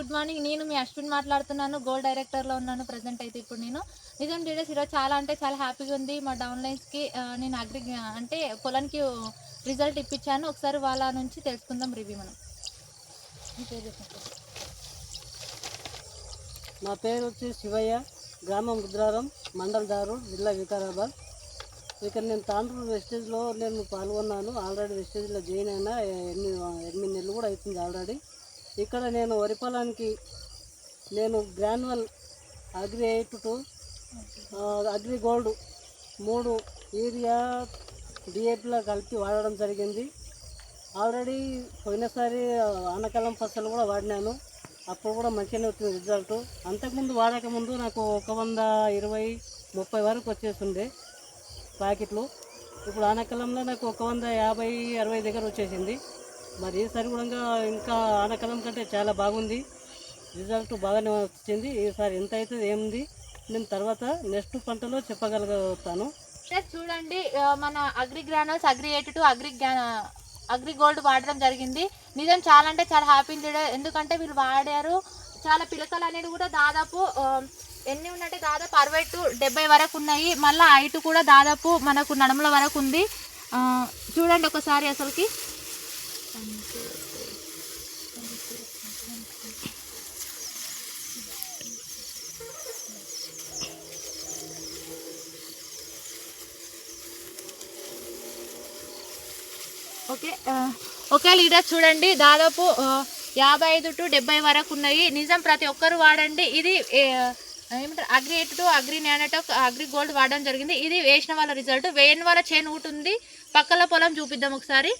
Good morning. నేను మీ అశ్విన్ మాట్లాడుతున్నాను. Gold డైరెక్టర్లో ఉన్నాను. ప్రజెంట్ అయితే ఇప్పుడు నేను. నిజం డీటెయిల్స్ ఈరోజు చాలా అంటే చాలా హ్యాపీగా ఉంది. మా డౌన్లైన్స్కి నేను అగ్రి అంటే పొలానికి రిజల్ట్ ఇప్పించాను. ఒకసారి వాళ్ళ నుంచి తెలుసుకుందాం రివ్యూ మనం. పేరు నా పేరు వచ్చి శివయ్య. గ్రామం రుద్రారం మండల్ దారు జిల్లా వికారాబాద్. ఇక్కడ నేను తాండ్రూరు వెస్టేజ్లో నేను పాల్గొన్నాను. ఆల్రెడీ వెస్టేజ్లో జాయిన్ అయినా ఎనిమిది ఎనిమిది నెలలు కూడా అవుతుంది ఆల్రెడీ. ఇక్కడ నేను వరి పొలానికి నేను granular agri eight two agri gold మూడు యూరియా డిఏపిలో కలిపి వాడడం జరిగింది. ఆల్రెడీ పోయినసారి ఆనకాలం ఫసలు కూడా వాడినాను. అప్పుడు కూడా మంచిగానే వచ్చింది రిజల్ట్. అంతకుముందు వాడక ముందు నాకు ఒక వంద ఇరవై ముప్పై వరకు వచ్చేసిండే ప్యాకెట్లు. ఇప్పుడు ఆనకాలంలో నాకు ఒక వంద యాభై అరవై దగ్గర వచ్చేసింది. మరి ఈసారి కూడా ఇంకా ఆనకాలం కంటే చాలా బాగుంది. రిజల్ట్ బాగానే వచ్చింది. ఈసారి ఎంత అవుతుంది ఏముంది నేను తర్వాత నెక్స్ట్ పంటలో చెప్పగలుగుతాను. సార్ చూడండి మన agri granules agri eight two agri agri gold వాడడం జరిగింది. నిజం చాలా అంటే చాలా హ్యాపీ ఎందుకంటే వీళ్ళు వాడారు. చాలా పిలకలు అనేది కూడా దాదాపు ఎన్ని ఉన్నట్టే దాదాపు అరవై టు డెబ్బై వరకు ఉన్నాయి. మళ్ళీ హైట్ కూడా దాదాపు మనకు నడుముల వరకు ఉంది. చూడండి ఒకసారి అసలుకి. ఓకే ఒకే లీటర్ చూడండి. దాదాపు యాభై ఐదు టు డెబ్బై వరకు ఉన్నాయి. నిజం ప్రతి ఒక్కరు వాడండి. ఇది ఏమంటారు? Agri eight two agri nanotech agri gold వాడడం జరిగింది. ఇది వేసిన వాళ్ళ రిజల్ట్. వేయని వాళ్ళ చేను ఉంటుంది ఉంది పక్కల పొలం చూపిద్దాం ఒకసారి.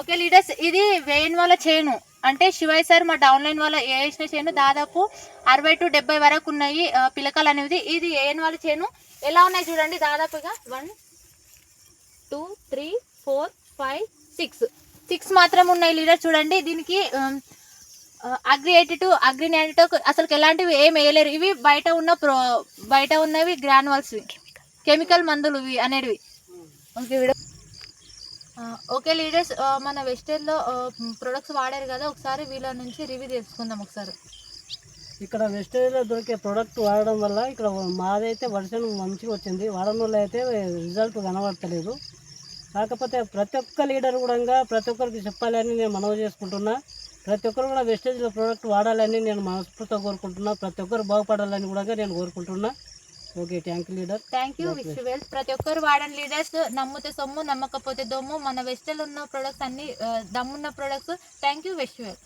ఓకే లీడర్స్ ఇది వేయని వాళ్ళ చేను. అంటే శివయ్య సార్ మా డౌన్లైన్ వాళ్ళ వేసిన చేను దాదాపు అరవై టు డెబ్బై వరకు ఉన్నాయి పిలకలు అనేది ఇది వేయని వాళ్ళ చేను. ఎలా ఉన్నాయి చూడండి. దాదాపుగా one two three four five six. Six మాత్రం ఉన్నాయి లీడర్. చూడండి దీనికి agri eighty two agri ninety అసలు ఎలాంటివి ఏం వేయలేరు. ఇవి బయట ఉన్న ప్రో బయట ఉన్నవి గ్రానువల్స్వి కెమికల్ మందులు ఇవి అనేవి ఓకే ఓకే లీడర్స్ మన వెస్టర్న్లో ప్రొడక్ట్స్ వాడారు కదా ఒకసారి వీళ్ళ నుంచి రివ్యూ చేసుకుందాం ఒకసారి. ఇక్కడ వెస్టేజ్లో దొరికే ప్రోడక్ట్ వాడడం వల్ల ఇక్కడ మాదైతే వర్షం మంచిగా వచ్చింది. వాడడం వల్ల అయితే రిజల్ట్ కనబడతలేదు. కాకపోతే ప్రతి ఒక్క లీడర్ కూడా ప్రతి ఒక్కరికి చెప్పాలని నేను మనవి చేసుకుంటున్నా. ప్రతి ఒక్కరు కూడా వెస్టేజ్లో ప్రోడక్ట్ వాడాలని నేను మనస్ఫూర్తిగా కోరుకుంటున్నా. ప్రతి ఒక్కరు బాగుపడాలని కూడా నేను కోరుకుంటున్నా. Okay thank you leader thank you wish well ప్రతి ఒక్కరు వాడండి లీడర్స్ నమ్మితే సొమ్ము నమ్మకపోతే దొమ్ము. మన వెస్టర్న్ ఉన్న ప్రొడక్ట్స్ అన్ని దమ్మున్న products thank you wish well